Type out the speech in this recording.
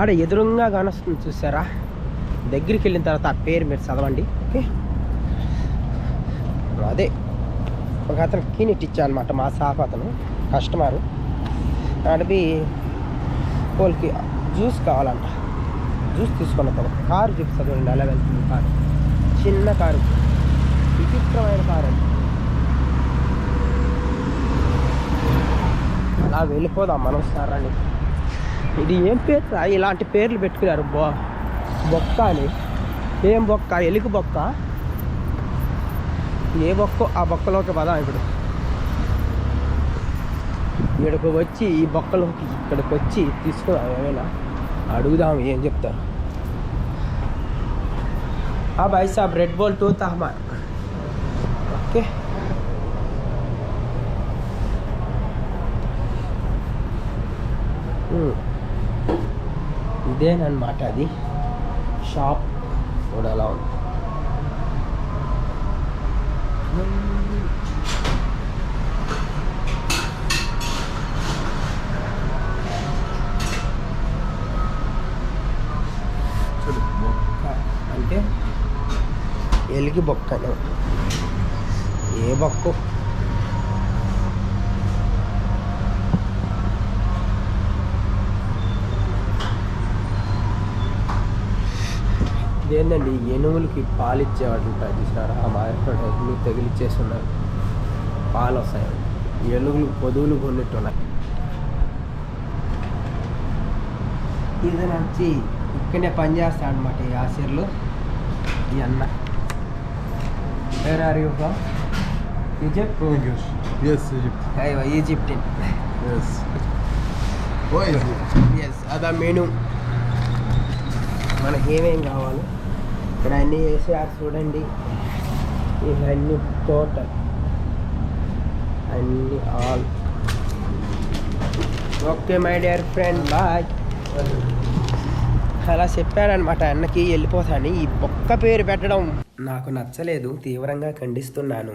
ఆడ ఎదురుగా కానొస్తుంది చూసారా? దగ్గరికి వెళ్ళిన తర్వాత ఆ పేరు మీరు చదవండి ఓకే? అదే ఒక అతను కీనిట్ ఇచ్చా అనమాట మా సాఫ్ అతను కస్టమరు. అడిపి వాళ్ళకి జ్యూస్ కావాలంట. జ్యూస్ తీసుకున్న తను కారు చూపిస్తుంది చూడండి అలా వెళ్తుంది కారు. చిన్న కారు. విచిత్రమైన కారు అలా వెళ్ళిపోదాం మనం అని. ఇది ఏం పేరు ఇలాంటి పేర్లు పెట్టుకున్నారు బొ. బొక్క అని. ఏం బొక్క? ఎలుగు బొక్క? ఏ బొక్క? ఆ బొక్కలోకి పదాం ఇప్పుడు. ఇక్కడికి వచ్చి ఈ బొక్కలోకి ఇక్కడికి వచ్చి తీసుకున్నాం ఏమైనా. అడుగుదాం ఏం చెప్తారు. ఆ భాయ్ సాబ్ రెడ్ బోల్ టూ తహమా ఓకే? ఇదేనమాట అది. షాప్ కూడా అలా ఉంది. బొక్క అంటే ఎలిగి బొక్క ఏ బొక్క? ఇదేంటండి ఎనుములకి పాలు ఇచ్చేవాడు ఉంటారు చూసినారా ఆ మార్కెట్ ఎన్ని తగిలిచ్చేస్తున్నారు. పాలు వస్తాయి ఎనుగులు పొదువులు కొన్నిట్టు ఉన్నాయి ఇది వచ్చి ఇక్కడనే పనిచేస్తాడు అనమాట ఈ ఆశీర్లు. ఈ అన్న. Where are you from Egypt is it? Yes అదా మెను. మనకి ఏమేం కావాలి? ఇవన్నీ వేసి ఆ చూడండి. ఇవన్నీ టోటల్ అన్ని all okay my dear friend bye అలా చెప్పారనమాట అన్నకి వెళ్ళిపోతాను. ఈ బొక్క పేరు పెట్టడం నాకు నచ్చలేదు తీవ్రంగా ఖండిస్తున్నాను.